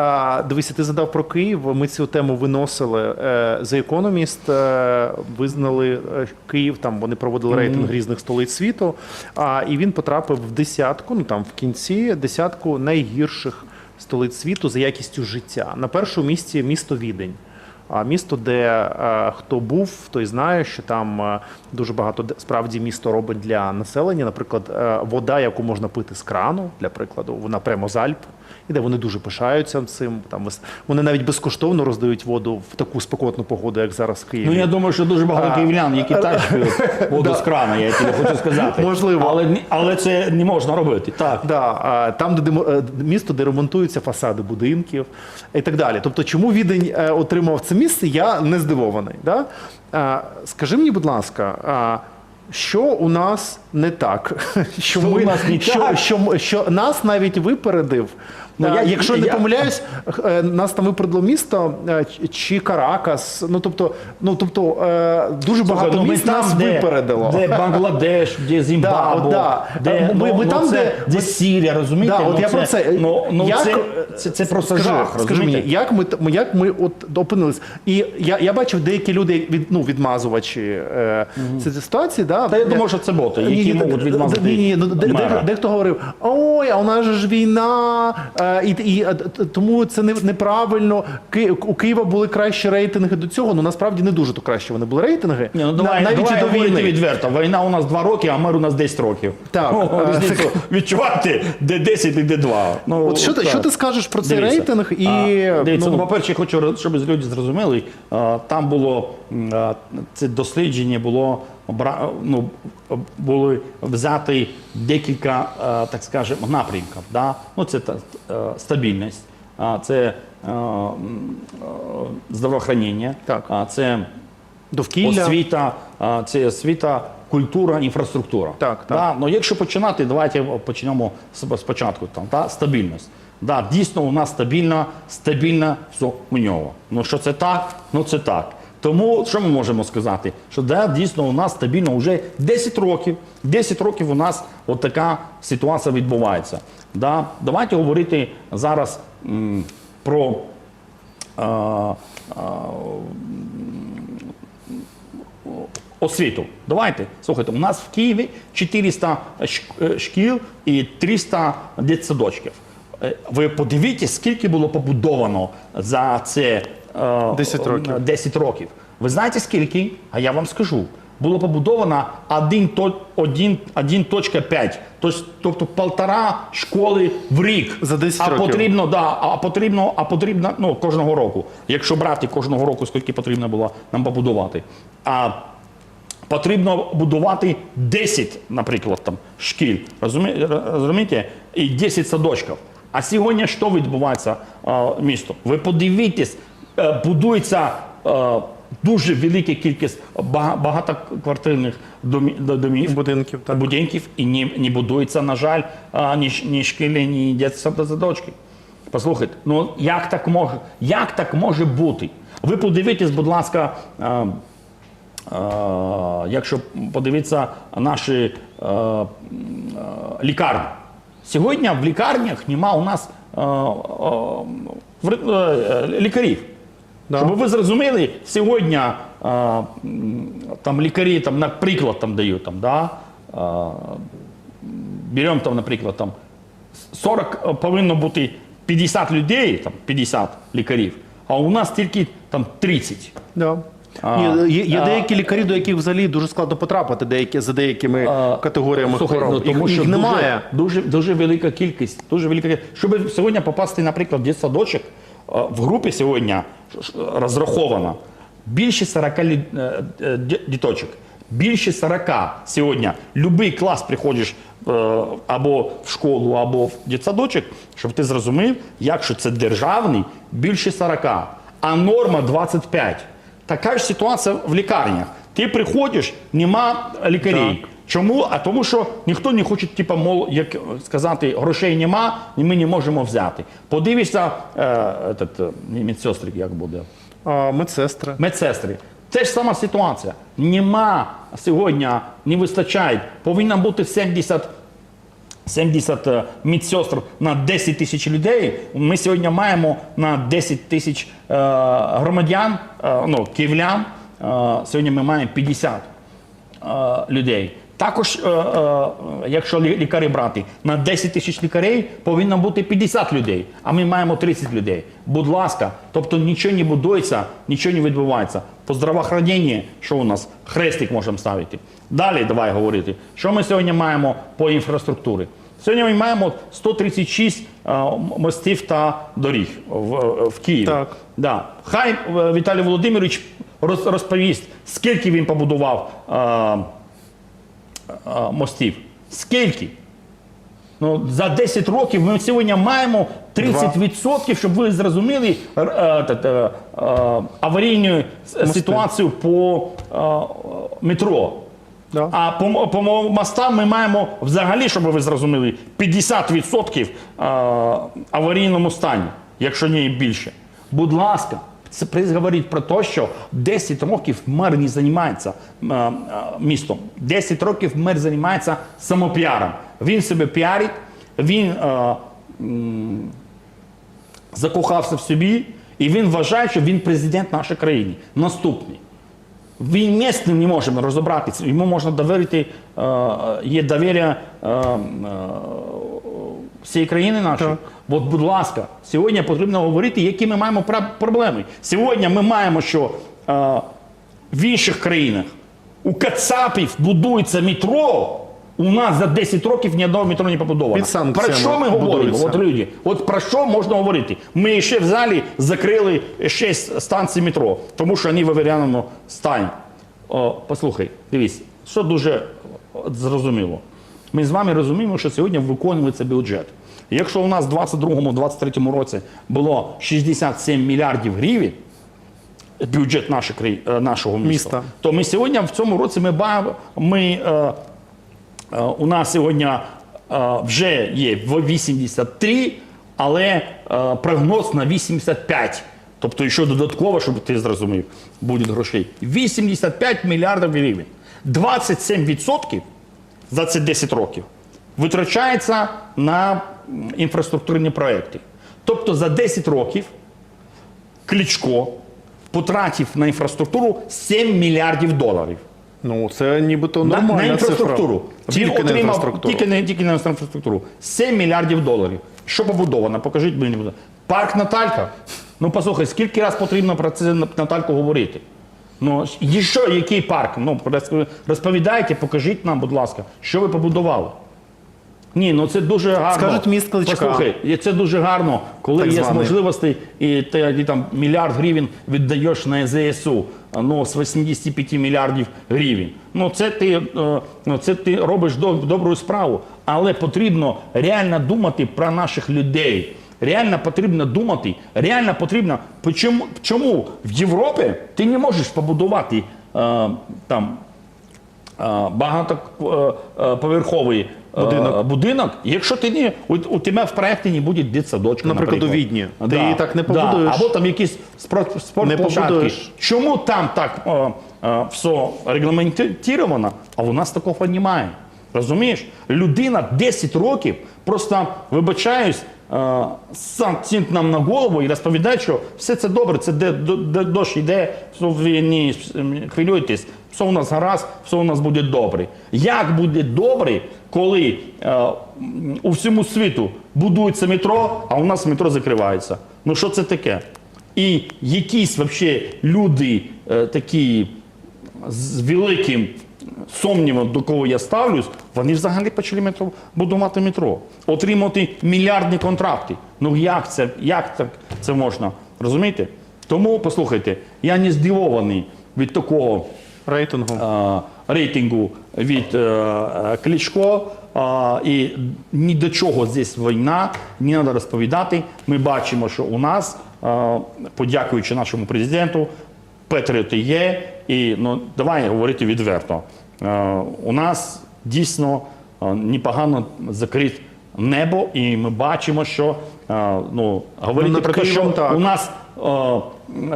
А, Дивися, ти задав про Київ. Ми цю тему виносили. Е, The Economist е, визнали е, Київ. Там вони проводили рейтинг різних столиць світу. А і він потрапив в десятку. Ну там в кінці десятку найгірших столиць світу за якістю життя. На першому місці місто Відень. А місто, де хто був, той знає, що там дуже багато справді місто робить для населення. Наприклад, вода, яку можна пити з крану, для прикладу, вона прямо з Альп, і де вони дуже пишаються цим. Там вони навіть безкоштовно роздають воду в таку спекотну погоду, як зараз в Києві. Ну я думаю, що дуже багато київлян, які теж п'ють воду з крана, я тобі хочу сказати. Можливо. Але, але це не можна робити. Так. Да, а, там, де е, місто, де ремонтуються фасади будинків і так далі. Тобто, чому відень е, отримав це місце, я не здивований. Да? Скажи мені, будь ласка, що у нас не так? Що, Що у нас не що, так? Що, що, що нас навіть випередив. Ну, я- Якщо не помиляюсь, е, нас там випередило місто е, чи Каракас. Ну тобто, ну тобто е, дуже багато ну, ми міст там, нас де, випередило. Де Бангладеш, де Зімбабве, да. де, Ми- ну, ми ну, там, це, де- де Сірія, розумієте? Да, от ну, я про це. Ну, ну, Як- це, це, це просто скажи, жах, скажи мені, як ми, т- як ми от опинились? І я, я бачив деякі люди, від, ну, відмазувачі е, цієї ситуації. Да? Та я думаю, що це боти, які можуть відмазати Ні, ні, ну, де, мера. де, дехто говорив, ой, а у нас же ж війна, е, і, і е, тому це не, неправильно. Ки, у Києва були кращі рейтинги до цього, ну насправді не дуже то краще вони були рейтинги. Ні, ну, давай, навіть давай до війни. відверто. Війна у нас 2 роки, а мир у нас 10 років. Так, Ну, е, різницю відчувати, де 10 і де 2. Ну, От що, ти, так. що ти скажеш про цей Дивіться. рейтинг? І, А, дивіться, ну, ну, по-перше, я хочу, щоб люди зрозуміли, там було це дослідження було ну, були взяти декілька, так скажемо, напрямків. Да? Ну, це та, е, стабільність, це е, е, здравоохранення, Так. це довкілля. освіта, це освіта, культура, інфраструктура. Так, так. Да? Ну, якщо починати, давайте почнемо спочатку. Там, да? Стабільність. Да, дійсно, у нас стабільна, стабільна все у нього. Ну що це так? Ну це так. Тому що ми можемо сказати? Що да, дійсно у нас стабільно вже 10 років. 10 років у нас от така ситуація відбувається. Да? Давайте говорити зараз м, про а, а, освіту. Давайте. Слухайте, у нас в Києві 400 е, шкіл і 300 дитсадочків. Е, Ви подивіться, скільки було побудовано за це е, 10 років. е, 10 років. Ви знаєте скільки? А я вам скажу. Було побудовано 1.5, тобто, полтора школи в рік. За 10 а років. потрібно, да, а потрібно, а потрібно ну, кожного року. Якщо брати кожного року, скільки потрібно було нам побудувати. А потрібно будувати 10, наприклад, там, шкіл, розумі- розумієте, і 10 садочків. А сьогодні що відбувається е, місто? Ви подивіться, е, будується е, дуже велика кількість багатоквартирних домі- домів, Будинків, так. будинків і не, не будується, на жаль, а, ні, ні шкіли, ні дитсадочки. Послухайте, ну як так може, як так може бути? Ви подивіться, будь ласка, е, Е, якщо подивитися наші е, м, е, лікарні. Сьогодні в лікарнях нема у нас е, е, е, лікарів. Да. Щоб ви зрозуміли, сьогодні м, там лікарі, там, наприклад, там дають, там, да, е, беремо, там, наприклад, там, 40 е, повинно бути 50 людей, там, 50 лікарів, а у нас тільки там 30. Да. А, Ні, є, є а- деякі лікарі, до яких взагалі дуже складно потрапити, деякі за деякими категоріями Слухай, хвороб. ну, тому їх, що їх немає. Дуже, дуже, дуже велика кількість. Дуже велика кількість. Щоб сьогодні попасти, наприклад, в дитсадочок, в групі сьогодні ш- розраховано більше 40 лі- е, е, ді- діточок. Більше 40 сьогодні. Любий клас приходиш е, або в школу, або в дитсадочок, щоб ти зрозумів, якщо це державний, більше 40, а норма 25. Така ж ситуація в лікарнях. Ти приходиш, нема лікарів. Чому? А тому, що ніхто не хоче, типу, мол, як сказати, грошей нема, і ми не можемо взяти. Подивишся, е, этот, е, медсестри, як буде, А, медсестри. медсестри. Це ж сама ситуація. Нема сьогодні, не вистачає. Повинна бути 70 70 е, медсестр на 10 тисяч людей. Ми сьогодні маємо на 10 тисяч е, громадян, е, ну, київлян. Е, сьогодні ми маємо 50 е, людей. Також, е, е, якщо лі- лікарі брати, на 10 тисяч лікарей повинно бути 50 людей, а ми маємо 30 людей. Будь ласка, тобто нічого не будується, нічого не відбувається. По здравоохраненні, що у нас? Хрестик можемо ставити. Далі давай говорити. Що ми сьогодні маємо по інфраструктурі? Сьогодні ми маємо 136 е, мостів та доріг в, в Києві. Так. Да. Хай е, Віталій Володимирович роз- розповість, скільки він побудував е, мостів. Скільки? Ну, за 10 років ми сьогодні маємо 30%, щоб ви зрозуміли е, е, е, аварійну ситуацію по метро. Да. А по, по мостам ми маємо взагалі, щоб ви зрозуміли, 50% е, аварійному стані, якщо не більше. Будь ласка, це прес говорить про те, що 10 років мер не займається містом. 10 років мер займається самопіаром. Він себе піарить, він е, м, закохався в собі, і він вважає, що він президент нашої країни. Наступний. Він місним не можемо розібратися. Йому можна довірити, е, є довір'я е, всієї країни нашої. Так. От, будь ласка, сьогодні потрібно говорити, які ми маємо проблеми. Сьогодні ми маємо, що е, в інших країнах у Кацапів будується метро. У нас за 10 років ні одного метро не побудовано. Під Про що ми говоримо? От люди, от про що можна говорити? Ми ще в залі закрили 6 станцій метро, тому що вони в аваріальному стані. О, послухай, дивись, що дуже зрозуміло. Ми з вами розуміємо, що сьогодні виконується бюджет. Якщо у нас в 2022-2023 році було 67 мільярдів гривень, бюджет нашої, е, нашого міста, Міста. то ми сьогодні в цьому році ми, ми е, Е, У нас сьогодні е, вже є в 83, але е, прогноз на 85. Тобто, ще додатково, щоб ти зрозумів, буде грошей. 85 мільярдів гривень. 27% за ці 10 років витрачається на інфраструктурні проекти. Тобто за 10 років Кличко потратив на інфраструктуру 7 мільярдів доларів. Ну, це нібито На, нормальна на інфраструктуру. Цифра. Тільки на інфраструктуру. Тільки, не, тільки на інфраструктуру. 7 мільярдів доларів. Що побудовано? Покажіть мені. Парк Наталька. Ну послухай, скільки раз потрібно про це Натальку говорити? Ну, і що, який парк? Ну, розповідайте, покажіть нам, будь ласка, що ви побудували. Ні, ну це дуже гарно. Скажуть міст Кличка. Послухай, це дуже гарно, коли Так є званий. можливості, і ти, там мільярд гривень віддаєш на ЗСУ, ну, з 85 мільярдів гривень. Ну, це ти, е, ну, це ти робиш до- добру справу, але потрібно реально думати про наших людей. Реально потрібно думати, реально потрібно. Чому, чому в Європі ти не можеш побудувати е, там е, багатоповерховий е, Будинок. будинок, якщо ти не у, у тебе в проєкті не буде дитсадочка, Наприклад, у Відні. Ти її так не побудуєш. Або там якісь спорт, спортплощадки. побудуєш. Чому там так е, е, все регламентовано, а у нас такого немає? Розумієш? Людина 10 років просто, вибачаюсь, е, сам цінт нам на голову і розповідає, що все це добре, це де, де, де дощ ви не хвилюйтесь, все у нас гаразд, все у нас буде добре. Як буде добре, коли е, у всьому світу будується метро, а у нас метро закривається? Ну що це таке? І якісь вообще люди е, такі з великим сумнівом, до кого я ставлюсь, вони взагалі почали метро, будувати метро, отримати мільярдні контракти. Ну як це, як так це можна? Розумієте? Тому послухайте, я не здивований від такого Рейтингу. рейтингу від е, е, Кличко. І ні до чого здесь війна, не треба розповідати. Ми бачимо, що у нас, е, подякуючи нашому президенту, патріоти є. І ну, давай говорити відверто. У нас дійсно непогано закрит небо, і ми бачимо, що ну, говорити над про те, що так. у нас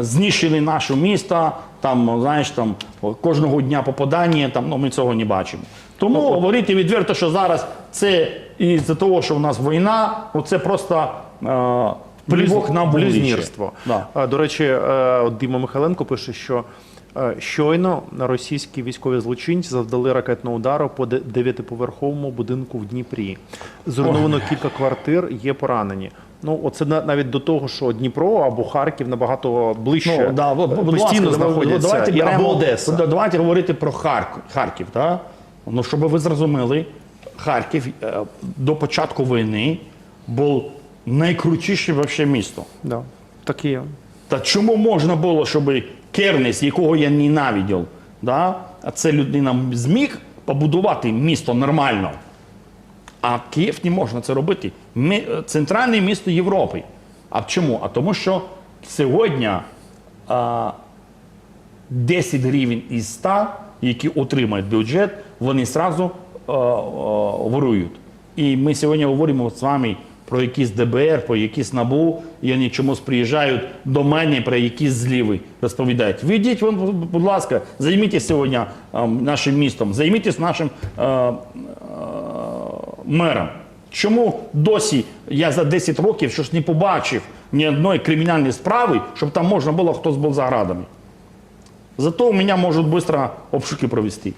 знищили наше місто, там, знаєш, там кожного дня попадання, там, ну, ми цього не бачимо. Тому говорити відверто, що зараз це із-за того, що в нас війна, ну, це просто е, плівок на блюзнірство. Да. До речі, е, от Діма Михайленко пише, що е, щойно російські військові злочинці завдали ракетного удару по дев'ятиповерховому будинку в Дніпрі. Зруйновано кілька квартир, є поранені. Ну, оце навіть до того, що Дніпро або Харків набагато ближче Ну, да, постійно ласка, знаходяться. Давайте, беремо, або Одеса. Давайте говорити про Харків. Харків да? Ну, щоб ви зрозуміли, Харків е, до початку війни був найкрутіше вообще місто. Да, так і є. Та чому можна було, щоб Кернес, якого я ненавидів, да? а це людина зміг побудувати місто нормально. А Київ не можна це робити. Ми, центральне місто Європи. А чому? А тому що сьогодні а, 10 гривень із 100, які отримають бюджет, вони одразу а, а, ворують. І ми сьогодні говоримо з вами про якісь ДБР, про якісь НАБУ, і вони чомусь приїжджають до мене про якісь зливи розповідають. Ви йдіть, будь ласка, займітесь сьогодні а, нашим містом, займітесь нашим а, мером. Чому досі я за 10 років щось не побачив ні одної кримінальної справи, щоб там можна було хтось був за градами? Зато у мене можуть швидко обшуки провести.